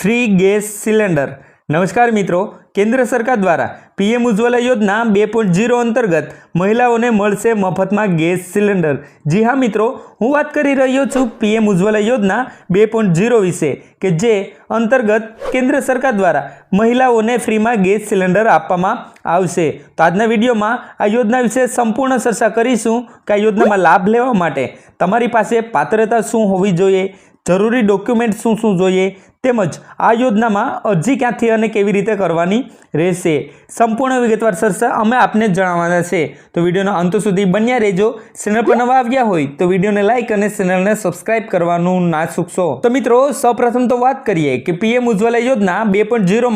Free gas cylinder. નમસ્કાર મિત્રો, કેન્દ્ર સરકાર દ્વારા પીએમ ઉજ્જવલા યોજના બે પોઈન્ટ ઝીરો અંતર્ગત મહિલાઓને મળશે મફતમાં ગેસ સિલિન્ડર. જી હા મિત્રો, હું વાત કરી રહ્યો છું પીએમ ઉજ્જવલા યોજના બે પોઈન્ટ જીરો વિશે, કે જે અંતર્ગત કેન્દ્ર સરકાર દ્વારા મહિલાઓને ફ્રીમાં ગેસ સિલિન્ડર આપવામાં આવશે. તો આજના વિડીયોમાં આ યોજના વિશે સંપૂર્ણ ચર્ચા કરીશું, કે આ યોજનામાં લાભ લેવા માટે તમારી પાસે પાત્રતા શું હોવી જોઈએ, જરૂરી ડોક્યુમેન્ટ શું શું જોઈએ તેમજ આ યોજનામાં અરજી ક્યાંથી અને કેવી રીતે કરવાની રહેશે? સંપૂર્ણ વિગતવાર ચર્ચા અમે આપને જણાવવાના છે. તો વિડીયોના અંત સુધી બન્યા રહેજો. ચેનલ પર નવા આવ્યા હોય તો વિડીયોને લાઇક અને ચેનલને સબસ્ક્રાઇબ કરવાનું ના ચૂકશો. તો મિત્રો, સૌપ્રથમ તો વાત કરીએ કે પીએમ ઉજ્જવલા યોજના બે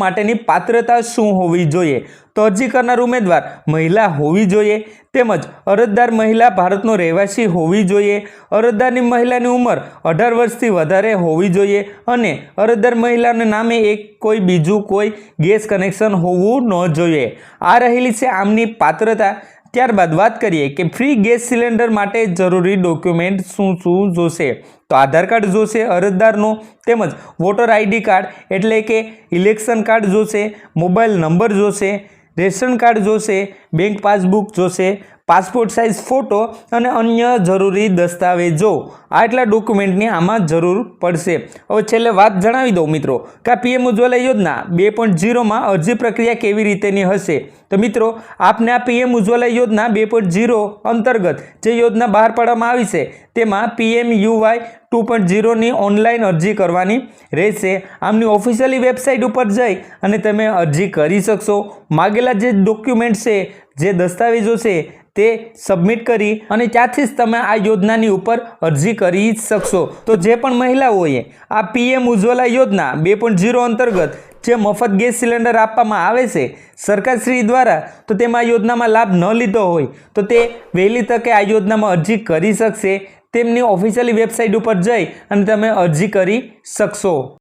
માટેની પાત્રતા શું હોવી જોઈએ? તો અરજી કરનાર ઉમેદવાર મહિલા હોવી જોઈએ. તેમજ અરજદાર મહિલા ભારતનો રહેવાસી હોવી જોઈએ. અરજદારની મહિલાની ઉંમર અઢાર વર્ષથી વધારે હોવી જોઈએ. અને અરજદાર મહિલાના નામે એક કોઈ બીજું કોઈ ગેસ કનેક્શન હોવું ન જોઈએ. આ રહેલી છે આમની પાત્રતા. ત્યારબાદ વાત કરીએ કે ફ્રી ગેસ સિલિન્ડર માટે જરૂરી ડોક્યુમેન્ટ શું શું જોશે? તો આધાર કાર્ડ જોશે, અરજદારનો તેમજ વોટર આઈડી કાર્ડ એટલે કે ઇલેક્શન કાર્ડ જોશે, મોબાઈલ નંબર જોશે, રેશન કાર્ડ જોશે, બેંક પાસબુક જોશે પાસપોર્ટ સાઇઝ ફોટો અને અન્ય જરૂરી દસ્તાવેજો. આટલા ડોક્યુમેન્ટની આમાં જરૂર પડશે. હવે છેલ્લે વાત જણાવી દઉં મિત્રો કે આ પીએમ ઉજ્જવલા યોજના બે પોઈન્ટ જીરોમાં અરજી પ્રક્રિયા કેવી રીતેની હશે? તો મિત્રો, આપને આ પીએમ ઉજ્જવલા યોજના બે પોઈન્ટ ઝીરો અંતર્ગત જે યોજના બહાર પાડવામાં આવી છે, તેમાં પીએમ યુવાય ટુ પોઈન્ટ ઝીરોની ઓનલાઈન અરજી કરવાની રહેશે. આમની ઓફિશિયલી વેબસાઇટ ઉપર જઈ અને તમે અરજી કરી શકશો. માગેલા જે ડોક્યુમેન્ટ છે, જે દસ્તાવેજો છે તે સબમિટ કરી અને ત્યાંથી જ તમે આ યોજનાની ઉપર અરજી કરી શકશો. તો જે પણ મહિલાઓએ આ પીએમ ઉજ્જવલા યોજના બે અંતર્ગત જે મફત ગેસ સિલિન્ડર આપવામાં આવે છે, સરકારશ્રી દ્વારા તો તેમાં યોજનામાં લાભ ન લીધો હોય તો તે વહેલી તકે આ યોજનામાં અરજી કરી શકશે. તેમની ઓફિશિયલી વેબસાઇટ ઉપર જઈ અને તમે અરજી કરી શકશો.